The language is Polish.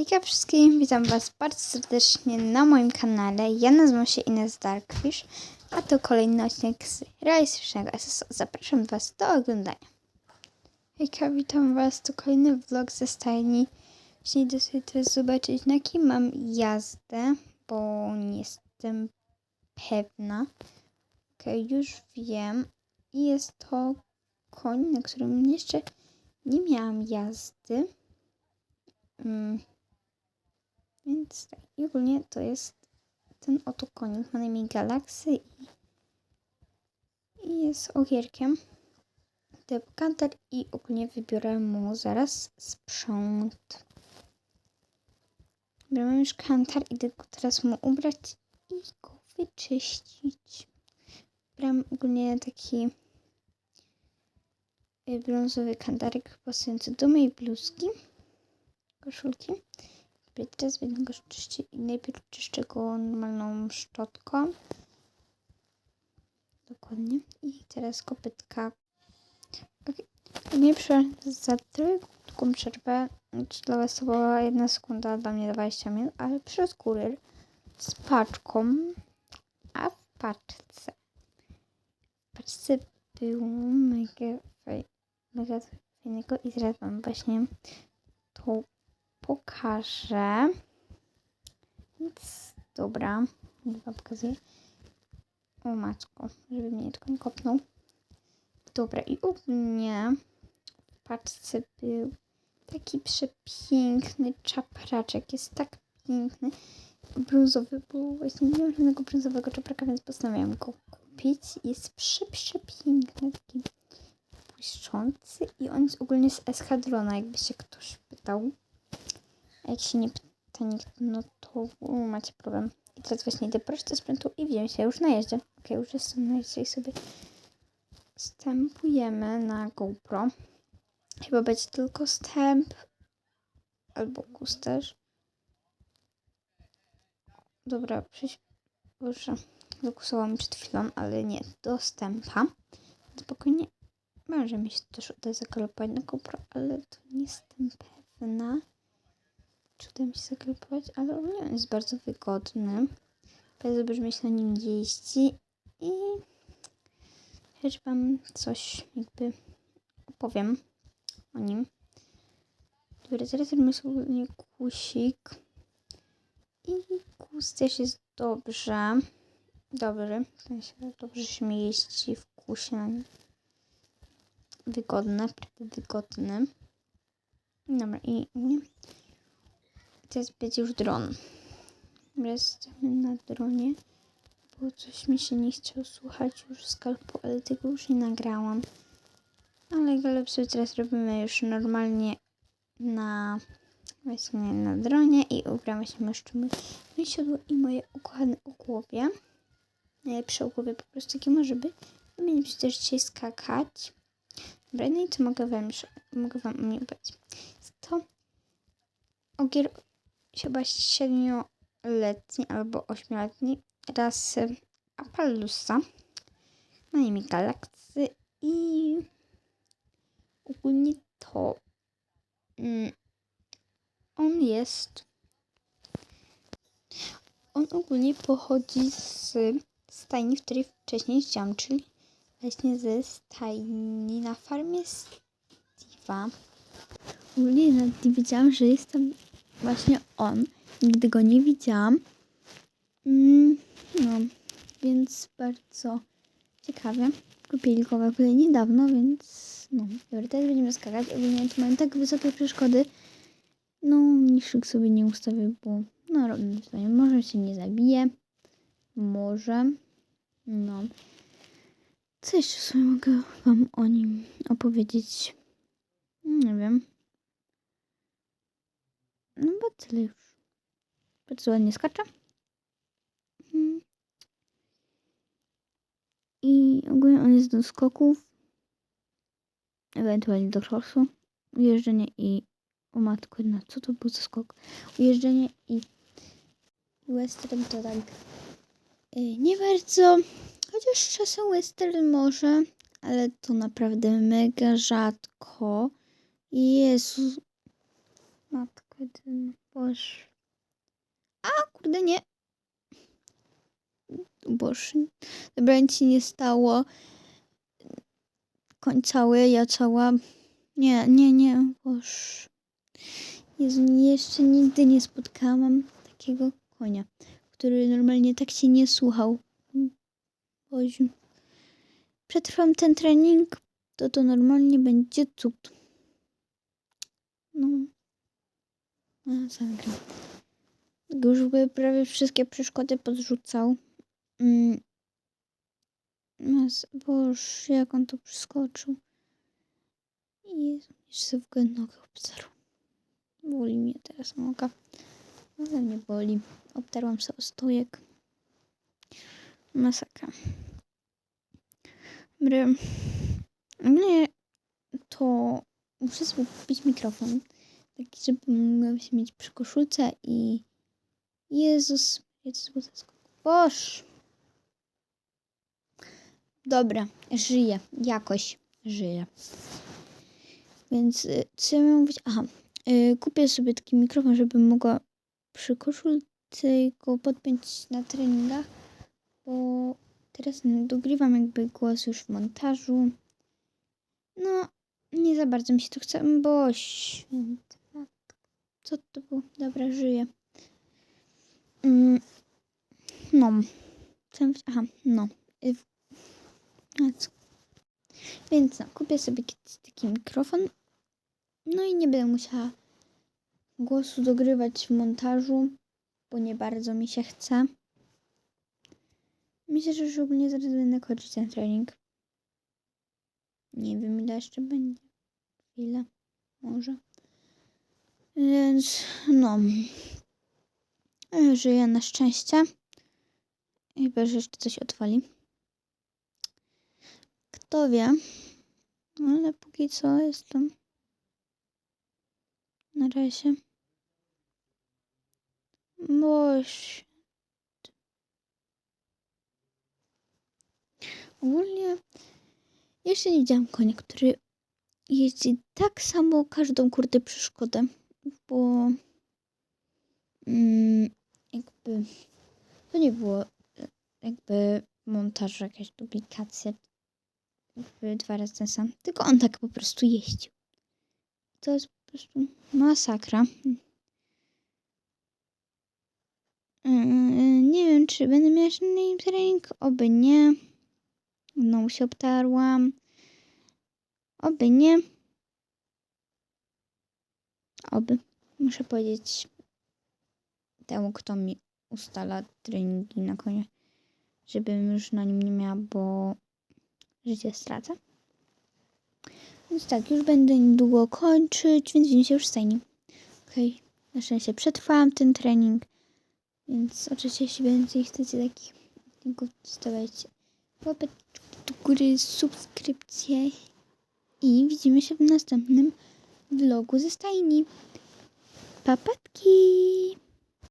Hejka wszystkim, witam was bardzo serdecznie na moim kanale. Ja nazywam się Ines Darkfish, a to kolejny odcinek z realistycznego SSO. Zapraszam was do oglądania. Hejka, witam was, to kolejny vlog ze stajni. Właśnie idę sobie teraz zobaczyć na kim mam jazdę, bo nie jestem pewna. Okej, już wiem. I jest to koń, na którym jeszcze nie miałam jazdy. Mm. Więc tak. I ogólnie to jest ten oto konik. Ma na imię Galaksy i, i jest ogierkiem. Typ kantar i ogólnie wybiorę mu zaraz sprzęt. Dobra, mam już kantar, idę go teraz mu ubrać i go wyczyścić. Brałam ogólnie taki y, brązowy kantarek pasujący do mojej bluzki, koszulki. Teraz będę go czyścić najpierw czyszczę go normalną szczotką. Dokładnie. I teraz kopytka. Okay. Nie za długą przerwę. Dla was to była jedna sekunda, dla mnie 20 minut, ale przyszedł kurier z paczką, a w paczce w paczce było mega, faj, mega fajnego i zaraz wam właśnie to pokażę. Więc dobra, już wam pokazuję. O matko, żeby mnie tylko nie kopnął. Dobra, i u mnie w paczce był taki przepiękny czapraczek. Jest tak piękny. Brązowy, bo właśnie nie mam żadnego brązowego czapraka, więc postanowiłam go kupić. Jest prze, przepiękny, taki błyszczący i on jest ogólnie z eskadrona, jakby się ktoś pytał. Jak się nie pyta nikt, no to macie problem. I teraz właśnie idę po resztę sprzętu i wiem się już na jeździe. Ok, już jestem na jeździe i sobie stępujemy na GoPro. Chyba będzie tylko stęp albo kusterz. Dobra, przyś... Boże, wykusowało mi przed chwilą, ale nie, do stępa. Spokojnie, może mi się też uda zakolopować na GoPro, ale to nie jestem pewna, czy uda mi się zakolopować, ale ogólnie on jest bardzo wygodny. Bardzo się na nim jeździ i też wam coś jakby opowiem o nim. Dobra, teraz robimy sobie kusik. I kus też jest dobrze. Dobry. W sensie dobrze się mi jeździ w kusie na nim. Wygodne, naprawdę wygodny. Dobra, i nie. Teraz będzie już dron. Jesteśmy na dronie, bo coś mi się nie chciało słuchać już skalpu, ale tego już nie nagrałam. Ale galop sobie teraz robimy już normalnie na właśnie na dronie i ubramy się maszczymy moje siodło i moje ukochane ogłowie. Najlepsze ogłowie po prostu jakie może być. I będziemy też dzisiaj skakać. Dobra, no i co mogę wam, mogę wam o to ogier chyba siedmioletni albo ośmioletni rasy Appaloosa. Na imię Galaksy i ogólnie to mm, on jest on ogólnie pochodzi z stajni, w której wcześniej siedziałam, czyli właśnie ze stajni na farmie Steve'a. Ogólnie nawet nie wiedziałam, że jest tam właśnie on. Nigdy go nie widziałam. Mm, no, więc bardzo ciekawie. Kupili go w ogóle niedawno, więc no. Dobra, teraz będziemy skakać. Ogólnie tu mają tak wysokie przeszkody. No, niższych sobie nie ustawię, bo no, zdanie. Może się nie zabije. Może. No. Co jeszcze sobie mogę wam o nim opowiedzieć? Nie wiem. No bo tyle już. Bardzo ładnie skacze. Mhm. I ogólnie on jest do skoków. Ewentualnie do crossu. Ujeżdżenie i... O matko, no co to był za skok? Ujeżdżenie i... Western to tak... Yy, nie bardzo. Chociaż czasem western może. Ale to naprawdę mega rzadko. Jezu. Matka Jeden, boż. A, kurde, nie. Boż. Dobra, nic się nie stało. Koń cały, ja cała. Nie, nie, nie, boż. Jezu, jeszcze nigdy nie spotkałam takiego konia, który normalnie tak się nie słuchał. Boziu. Przetrwam ten trening, to to normalnie będzie cud. No. A, zagram. Już by prawie wszystkie przeszkody podrzucał. Mm. Mas, boż, jak on tu przeskoczył. Jezu, jeszcze w ogóle nogę obtarł. Boli mnie teraz noga. Ale mnie boli. Obtarłam sobie stojek. Masakra. Dobra. Mnie to muszę sobie kupić mikrofon. Taki, żeby mogła się mieć przy koszulce i Jezus, Jezus, Boż. Dobra, żyję. Jakoś żyję. Więc y, co ja mówić? Aha, y, kupię sobie taki mikrofon, żebym mogła przy koszulce go podpiąć na treningach, bo teraz dogrywam jakby głos już w montażu. No, nie za bardzo mi się to chce, bo święty matko. Co to było? Dobra, żyję. Mm, no. Aha, no. Y? Więc no, kupię sobie kiedyś taki mikrofon. No i nie będę musiała głosu dogrywać w montażu, bo nie bardzo mi się chce. Myślę, że już ogólnie zaraz będę kończyć ten trening. Nie wiem ile jeszcze będzie. Chwilę. Może. Więc no. E, Żyję na szczęście. Chyba, że jeszcze coś odwali. Kto wie. Ale póki co jestem na razie. Boś. Ogólnie jeszcze nie widziałam konia, który jeździ tak samo każdą kurde przeszkodę, bo mm, jakby to nie było jakby montaż, jakaś duplikacja, jakby dwa razy ten sam, tylko on tak po prostu jeździł. To jest po prostu masakra. Yy, nie wiem, czy będę miała nim trening, oby nie. Znowu się obtarłam. Oby nie. Oby. Muszę powiedzieć temu, kto mi ustala treningi na konie, żebym już na nim nie miała, bo życie stracę. Więc tak, już będę niedługo kończyć, więc widzimy się już w stajni. Okej, na szczęście przetrwałam ten trening, więc oczywiście jeśli więcej chcecie takich odcinków, zostawiajcie łapeczki do góry, subskrypcje i widzimy się w następnym vlogu ze stajni. Papatki!